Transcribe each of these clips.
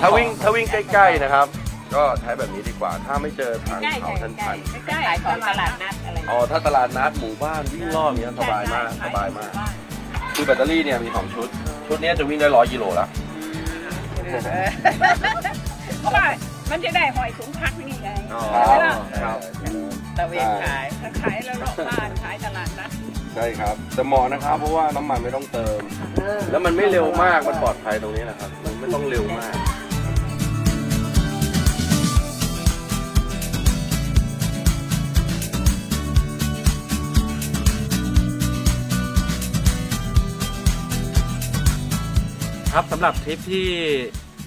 ถ้าวิ่งถ้าวิ่งใกล้ๆนะครับ ก็ใช้แบบนี้ดีกว่า ถ้าไม่เจอทางเขาชันใกล้ๆใกล้ๆของตลาดนัดอะไรๆอ๋อถ้าตลาดนัดหมู่บ้านวิ่งรอบเนี้ยสบายมากสบายมาก คือแบตเตอรี่เนี่ยมีสองชุด ชุดเนี้ยจะวิ่งได้ร้อยกิโลแล้วเพราะว่ามันจะได้หอยถุงพักนี่ไงใช่ไหมล่ะครับ ตะเวนขายขายแล้วรอบบ้านขายตลาดนัดใช่ครับแต่เหมาะนะครับ เพราะว่าน้ำมันไม่ต้องเติม แล้วมันไม่เร็วมากมันปลอดภัยตรงนี้นะครับ มันไม่ต้องเร็วมาก ครับสำหรับทริปที่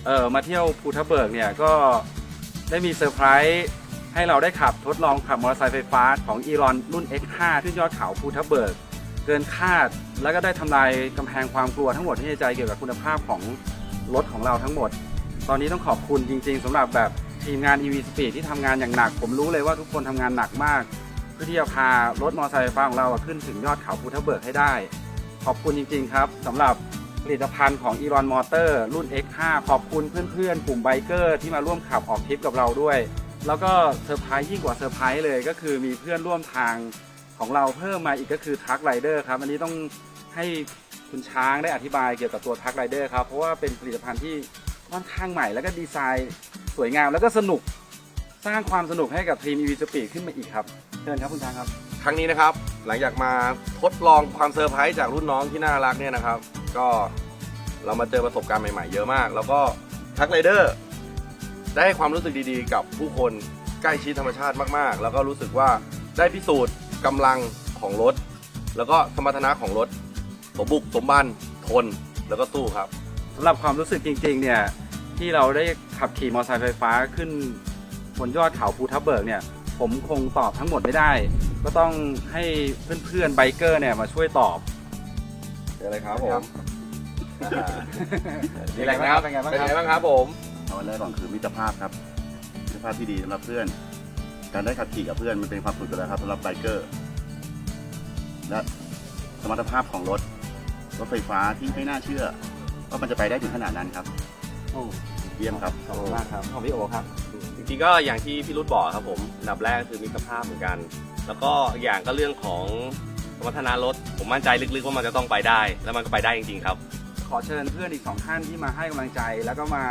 เออมาเที่ยวภูทับเบิกเนี่ยก็ได้มีเซอร์ไพรส์ให้เราได้ขับทดลองขับมอเตอร์ไซค์ไฟฟ้าของอีรอนรุ่น X5 ขึ้นยอดเขาภูทับเบิก เกินคาดแล้วก็ได้ทำลายกำแพงความกลัวทั้งหมดที่ในใจเกี่ยวกับคุณภาพของรถของเราทั้งหมด ตอนนี้ต้องขอบคุณจริง ๆสำหรับแบบทีมงาน EV Speed ที่ทำงานอย่างหนัก ผมรู้เลยว่าทุกคนทำงานหนักมาก เพื่อที่จะพารถมอเตอร์ไซค์ไฟฟ้าของเราขึ้นถึงยอดเขาภูทับเบิกให้ได้ ขอบคุณจริง ๆ ครับสำหรับ ผลิตภัณฑ์ของ e r o n Motor รุ่น X5 ขอบคุณเพื่อนๆ กลุ่มไบเกอร์ที่มาร่วมขับออกทริปกับเราด้วย แล้วก็เซอร์ไพรส์ยิ่งกว่าเซอร์ไพรส์เลยก็คือมีเพื่อนร่วมทางของเราเพิ่มมาอีกก็คือทักไรเดอร์ครับ อันนี้ต้องให้คุณช้างได้อธิบายเกี่ยวกับตัวทักไรเดอร์ครับ เพราะว่าเป็นผลิตภัณฑ์ที่ค่อนข้างใหม่แล้วก็ดีไซน์สวยงามแล้วก็สนุกสร้างความสนุกให้กับทีม EV Speed ขึ้นมาอีกครับเชิญครับคุณช้างครับ ครั้งนี้นะครับหลังจากมาทดลองความเซอร์ไพรส์จากรุ่นน้องที่น่ารักเนี่ยนะครับ ก็เรามาเจอประสบการณ์ใหม่ๆ เยอะมาก แล้วก็ทักไรเดอร์ได้ความรู้สึกดีๆ กับผู้คนใกล้ชิดธรรมชาติมากๆ แล้วก็รู้สึกว่าได้พิสูจน์กำลังของรถ แล้วก็สมรรถนะของรถ สมบุกสมบันทนแล้วก็สู้ครับ สำหรับความรู้สึกจริงๆ เนี่ยที่เราได้ขับขี่มอเตอร์ไซค์ไฟฟ้าขึ้นบนยอดเขาภูทับเบิกเนี่ย ผมคงตอบทั้งหมดไม่ได้ ก็ต้องให้เพื่อนๆไบเกอร์เนี่ยมาช่วยตอบ จอเลยครับผครัมบมีอะไรครับเป็นไงบ้างครับเป็นไงบ้างครับผมเอาอันแรกก่อนคือมิตรภาพครับมิตรภาพที่ดีสำหรับเพื่อน การได้ขับขี่กับเพื่อนมันเป็นความสุขอยู่แล้วครับสำหรับไบเกอร์ และสมรรถภาพของรถรถไฟฟ้าที่ไม่น่าเชื่อว่ามันจะไปได้ถึงขนาดนั้นครับโอ้เยี่ยมครับขอบคุณมากครับของพี่โอครับ จริงๆก็อย่างที่พี่รุธบอกครับผมอันดับแรกคือมิตรภาพเหมือนกัน แล้วก็อีกอย่างก็เรื่องของ สมรรถนะรถ ผมมั่นใจลึกๆว่ามันจะต้องไปได้ แล้วมันก็ไปได้จริงๆครับ ขอเชิญเพื่อนอีกสองท่านที่มาให้กำลังใจ แล้วก็มา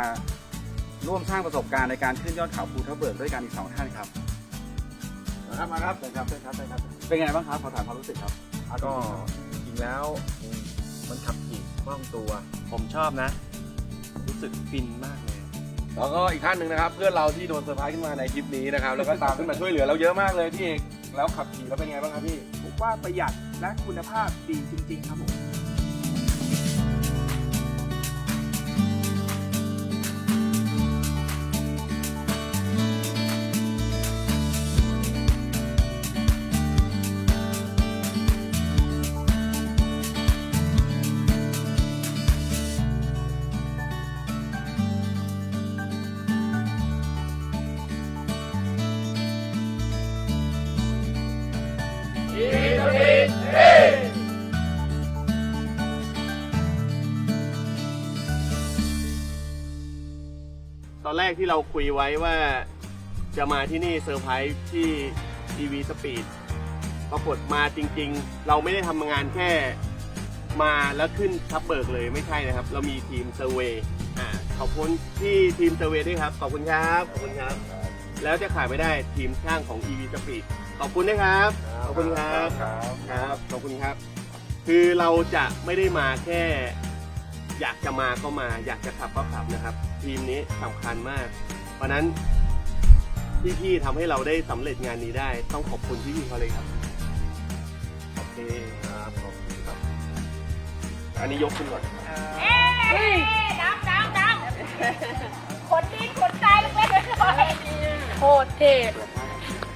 ร่วมสร้างประสบการณ์ในการขึ้นยอดเขาภูทับเบิกด้วยกันอีกสองท่านครับครับมาครับเชิญครับเชิญครับเชิญครับ เป็นไงบ้างครับขอถามความรู้สึกครับก็จริงแล้วมันขับขี่คล่องตัว ผมชอบนะ รู้สึกฟินมากเลย แล้วก็อีกท่านหนึ่งนะครับ เพื่อนเราที่โดนเซอร์ไพรส์ขึ้นมาในคลิปนี้นะครับ แล้วก็ตามขึ้นมาช่วยเหลือเราเยอะมากเลยพี่เอกแล้วขับขี่แล้วเป็นไงบ้างครับพี่ผม ว่าประหยัดและคุณภาพดีจริง ๆ ครับผม แรกที่เราคุยไว้ว่าจะมาที่นี่เซอร์ไพรส์ที่ EV Speed ปรากฏมาจริง ๆ เราไม่ได้ทำงานแค่มาแล้วขึ้นทับเบิกเลยไม่ใช่นะครับ เรามีทีมเซอร์เวย์อ่าขอบคุณที่ทีมเซอร์เวย์ด้วยครับขอบคุณครับขอบคุณครับ แล้วจะขาดไม่ได้ทีมช่างของ EV Speed ขอบคุณนะครับขอบคุณครับครับขอบคุณครับ คือเราจะไม่ได้มาแค่ อยากจะมาก็มา อยากจะขับก็ขับนะครับ ทีมนี้สำคัญมาก เพราะนั้นพี่ๆทำให้เราได้สำเร็จงานนี้ได้ ต้องขอบคุณพี่ๆเขาเลยครับ โอเคครับขอบคุณครับ อันนี้ยกขึ้นก่อนเฮ้ยดำดำดำขนดินขนทรายเล็กๆเลยโคตรเท่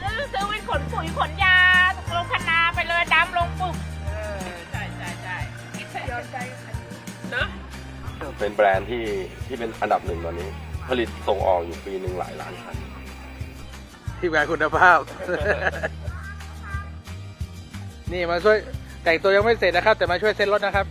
ซื้อซื้อวินขนปุ๋ยขนยาลงคณาไปเลยดำลงปุ๊บเออใช่ใช่ใช่ยอนใจเนอะ เป็นแบรนด์ที่ที่เป็นอันดับหนึ่งตอนนี้ ผลิตส่งออกอยู่ปีหนึ่งหลายล้านคัน ทีมงานคุณภาพ นี่มาช่วยแต่งตัวยังไม่เสร็จนะครับ แต่มาช่วยเซ็นรถนะครับ